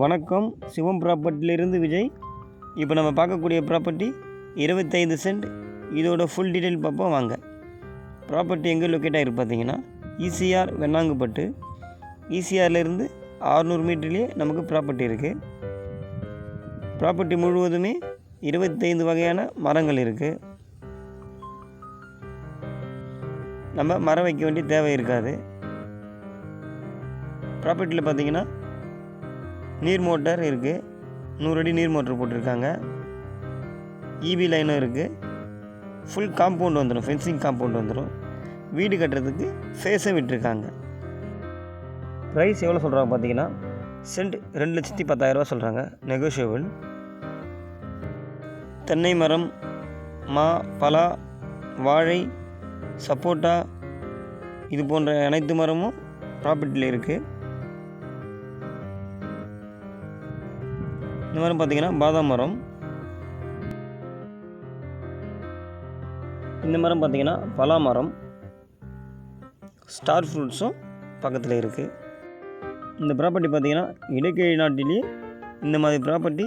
வணக்கம். சிவம் ப்ராப்பர்ட்டிலிருந்து விஜய். இப்போ நம்ம பார்க்கக்கூடிய ப்ராப்பர்ட்டி இருபத்தைந்து சென்ட். இதோட ஃபுல் டீட்டெயில் பார்ப்போம் வாங்க. ப்ராப்பர்ட்டி எங்கே லொக்கேட் ஆகிருக்கு பார்த்தீங்கன்னா ஈசிஆர் வெண்ணாங்குப்பட்டு. ஈசிஆர்லேருந்து ஆறுநூறு மீட்டர்லேயே நமக்கு ப்ராப்பர்ட்டி இருக்குது ப்ராப்பர்ட்டி முழுவதுமே இருபத்தைந்து வகையான மரங்கள் இருக்குது நம்ம மரம் வைக்க வேண்டிய தேவை இருக்காது. ப்ராப்பர்ட்டியில் பார்த்தீங்கன்னா நீர் மோட்டர் இருக்குது நூறு அடி நீர் மோட்டர் போட்டிருக்காங்க. இபி லைனும் இருக்குது ஃபுல் காம்பவுண்ட் வந்துடும் ஃபென்சிங் காம்பவுண்ட் வந்துடும் வீடு கட்டுறதுக்கு ஃபேஸும் விட்டுருக்காங்க. ப்ரைஸ் எவ்வளோ சொல்கிறாங்க பார்த்தீங்கன்னா சென்ட் ரெண்டு லட்சத்தி பத்தாயிரரூவா சொல்கிறாங்க நெகோஷியபிள் தென்னை மரம் மா பலா வாழை சப்போட்டா இது போன்ற அனைத்து மரமும் ப்ராப்பர்ட்டியில் இருக்குது இந்த மரம் பார்த்தீங்கன்னா பாதாம் மரம். இந்த மரம் பார்த்தீங்கன்னா பலா மரம். ஸ்டார் ஃப்ரூட்ஸும் பக்கத்தில் இருக்குது இந்த ப்ராப்பர்ட்டி பார்த்தீங்கன்னா இடைக்கழி நாட்டிலேயே இந்த மாதிரி ப்ராப்பர்ட்டி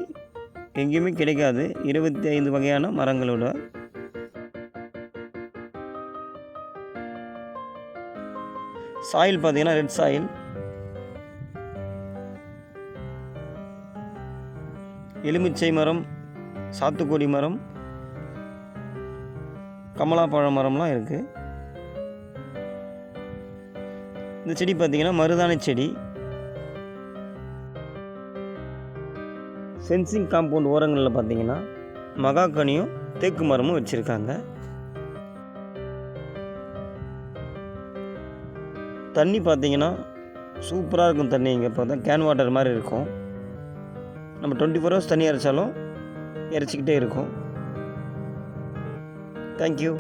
எங்கேயுமே கிடைக்காது. இருபத்தி ஐந்து வகையான மரங்களோட. சாயில் பார்த்திங்கன்னா ரெட் சாயில். எலுமிச்சை மரம் சாத்துக்குடி மரம் கமலாப்பழ மரம்லாம் இருக்குது இந்த செடி பார்த்தீங்கன்னா மருதாணி செடி. ஃபென்சிங் காம்பவுண்ட் ஓரங்களில் பார்த்தீங்கன்னா மகாக்கனியும் தேக்கு மரமும் வச்சுருக்காங்க. தண்ணி பார்த்தீங்கன்னா சூப்பராக இருக்கும் தண்ணி. இங்கே பார்த்தா கேன் வாட்டர் மாதிரி இருக்கும். நம்ம டுவெண்ட்டி ஃபோர் ஹவர்ஸ் தண்ணி இறைச்சாலும் இறைச்சிக்கிட்டே இருக்கும். தேங்க்யூ